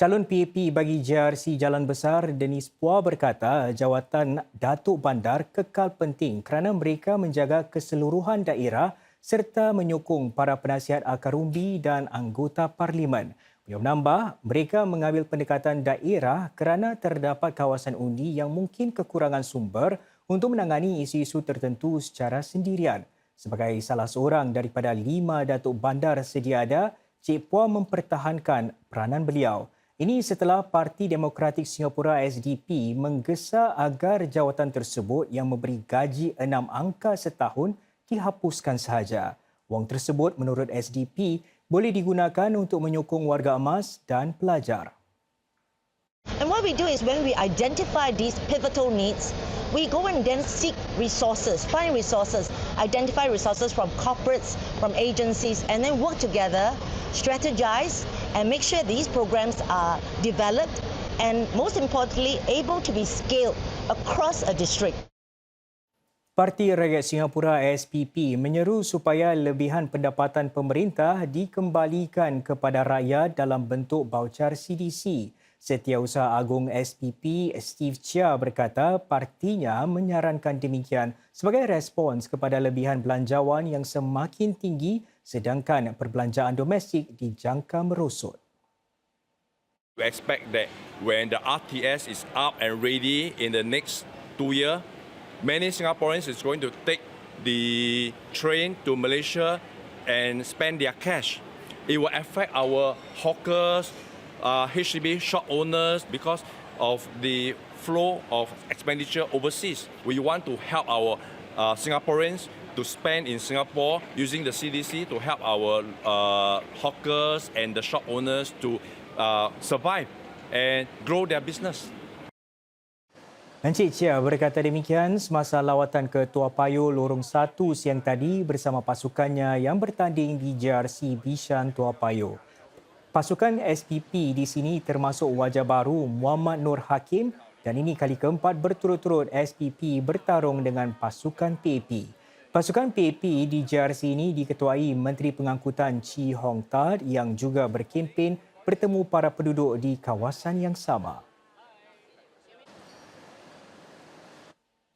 Calon PAP bagi JRC Jalan Besar Denis Pua berkata jawatan Datuk Bandar kekal penting kerana mereka menjaga keseluruhan daerah serta menyokong para penasihat akar umbi dan anggota parlimen. Beliau menambah, mereka mengambil pendekatan daerah kerana terdapat kawasan undi yang mungkin kekurangan sumber untuk menangani isu-isu tertentu secara sendirian. Sebagai salah seorang daripada lima Datuk Bandar sedia ada, Cik Pua mempertahankan peranan beliau. Ini setelah Parti Demokratik Singapura SDP menggesa agar jawatan tersebut yang memberi gaji enam angka setahun dihapuskan sahaja. Wang tersebut menurut SDP boleh digunakan untuk menyokong warga emas dan pelajar. And what we do is when we identify these pivotal needs, we go and then seek resources, find resources, identify resources from corporates, from agencies, and then work together, strategize, and make sure these programs are developed and most importantly, able to be scaled across a district. Parti Rakyat Singapura SPP menyeru supaya lebihan pendapatan pemerintah dikembalikan kepada rakyat dalam bentuk baucar CDC. Setiausaha Agung SPP Steve Chia berkata partinya menyarankan demikian sebagai respons kepada lebihan belanjawan yang semakin tinggi sedangkan perbelanjaan domestik dijangka merosot. We expect that when the RTS is up and ready in the next two years, many Singaporeans is going to take the train to Malaysia and spend their cash. It will affect our hawkers, uh, HDB shop owners because of the flow of expenditure overseas. We want to help our uh, Singaporeans to spend in Singapore using the CDC to help our uh, hawkers and the shop owners to uh, survive and grow their business. Encik Chia berkata demikian semasa lawatan ke Tua Payoh Lorong 1 siang tadi bersama pasukannya yang bertanding di JRC Bishan Tua Payoh. Pasukan SPP di sini termasuk wajah baru Muhammad Nur Hakim dan ini kali keempat berturut-turut SPP bertarung dengan pasukan PAP. Pasukan PAP di JRC ini diketuai Menteri Pengangkutan Chi Hong Tad yang juga berkempen bertemu para penduduk di kawasan yang sama.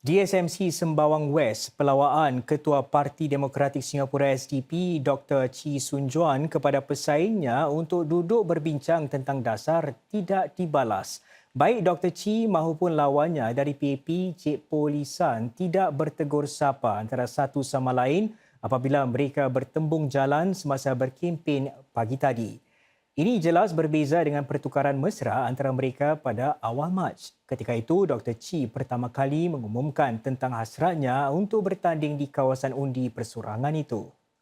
DSMC Sembawang West, pelawaan Ketua Parti Demokratik Singapura SDP Dr. Chi Sun Juan kepada pesaingnya untuk duduk berbincang tentang dasar tidak dibalas. Baik Dr. Chi maupun lawannya dari PAP Cik Polisan tidak bertegur sapa antara satu sama lain apabila mereka bertembung jalan semasa berkempen pagi tadi. Ini jelas berbeza dengan pertukaran mesra antara mereka pada awal Mac. Ketika itu, Dr. Chi pertama kali mengumumkan tentang hasratnya untuk bertanding di kawasan undi persurangan itu.